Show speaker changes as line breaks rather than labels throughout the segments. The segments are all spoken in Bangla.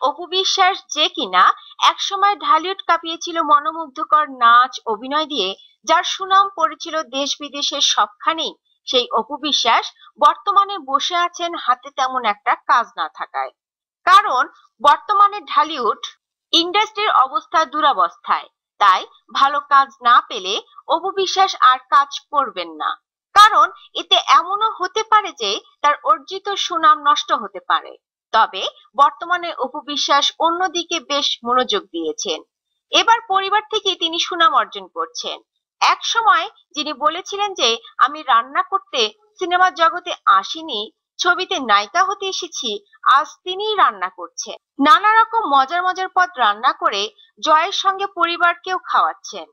অপবিশ্বাস যে কিনা একসময় ঢালিউড কাঁপিয়েছিল মনোমুগ্ধকর নাচ, অভিনয় দিয়ে, যার সুনাম পড়েছিল দেশ বিদেশের সবখানেই সেই অপবিশ্বাস বর্তমানে বসে আছেন হাতে তেমন একটা কাজ না থাকায়। কারণ বর্তমানে ঢালিউড ইন্ডাস্ট্রির অবস্থা দুরাবস্থায়। তাই ভালো কাজ না পেলে অপবিশ্বাস আর কাজ করবেন না। কারণ এতে এমনও হতে পারে যে তার অর্জিত সুনাম নষ্ট হতে পারে। তবে বর্তমানে অপবিশ্বাস অন্যদিকে বেশ মনোযোগ দিয়েছেন। এবার পরিবার থেকে তিনি সুনাম অর্জন করছেন। এক সময় যিনি বলেছিলেন যে, আমি রান্না করতে, সিনেমা জগতে আসিনি, ছবিতে নায়িকা হতে এসেছি, আজ তিনিই রান্না করছেন। নানা রকম মজার মজার পদ রান্না করে জয়ের সঙ্গে পরিবারকেও খাওয়াচ্ছেন।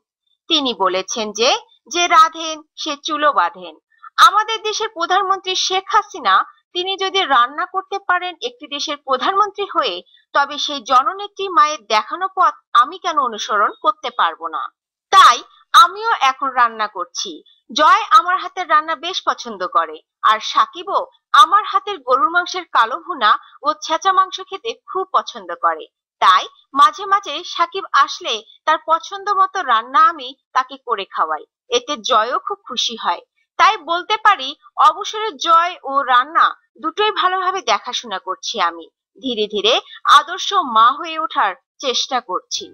তিনি বলেছেন যে যে রাধেন, সে চুলো বাঁধেন। আমাদের দেশের প্রধানমন্ত্রী শেখ হাসিনা তিনি যদি রান্না করতে পারেন একটি দেশের প্রধানমন্ত্রী হয়ে, তবে সেই জননেত্রী মায়ের দেখানো পথ আমি কেন অনুসরণ করতে পারব না? তাই আমিও এখন রান্না করছি। জয় আমার হাতের রান্না বেশ পছন্দ করে। আর সাকিবও আমার হাতের গরুর মাংসের কালো ভুনা ও ছেঁচা মাংস খেতে খুব পছন্দ করে। তাই মাঝে মাঝে সাকিব আসলে তার পছন্দ মতো রান্না আমি তাকে করে খাওয়াই। এতে জয়ও খুব খুশি হয়। তাই বলতে পারি অবসরের জয় ও রান্না দুটোই ভালোভাবে দেখাশোনা করছি আমি। ধীরে ধীরে আদর্শ মা হয়ে ওঠার চেষ্টা করছি।